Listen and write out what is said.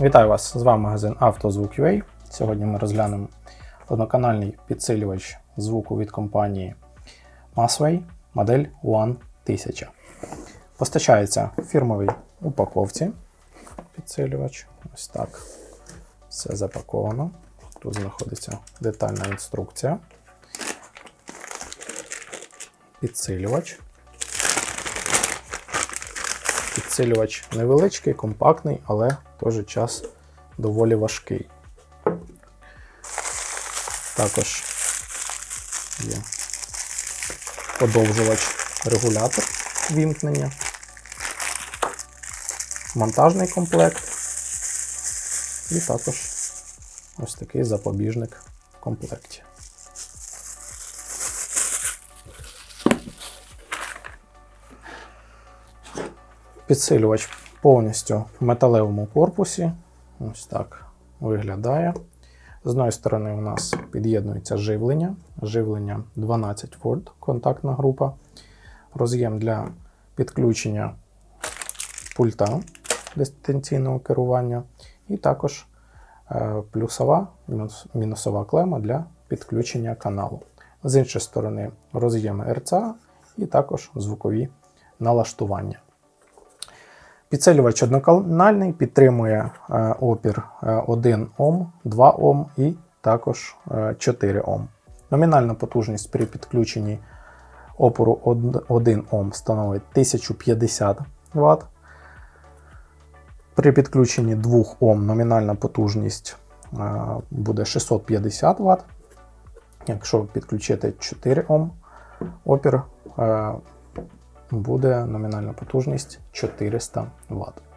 Вітаю вас! З вами магазин «Автозвук.UA». Сьогодні ми розглянемо одноканальний підсилювач звуку від компанії Masway модель One 1000. Постачається в фірмовій упаковці. Підсилювач. Ось так. Все запаковано. Тут знаходиться детальна інструкція. Підсилювач. Підсилювач невеличкий, компактний, але в той же час доволі важкий. Також є подовжувач регулятор вімкнення, монтажний комплект і також ось такий запобіжник в комплекті. Підсилювач повністю в металевому корпусі. Ось так виглядає. З одної сторони, у нас під'єднується живлення. Живлення 12 вольт, контактна група. Роз'єм для підключення пульта дистанційного керування. І також е, плюсова мінусова клема для підключення каналу. З іншої сторони, роз'єми RCA і також звукові налаштування. Підсилювач одноканальний підтримує е, опір е, 1 Ом, 2 Ом і також е, 4 Ом. Номінальна потужність при підключенні опору 1 Ом становить 1050 Вт. При підключенні 2 Ом номінальна потужність е, буде 650 Вт. Якщо підключити 4 Ом, опір е, буде номінальна потужність 400 Вт.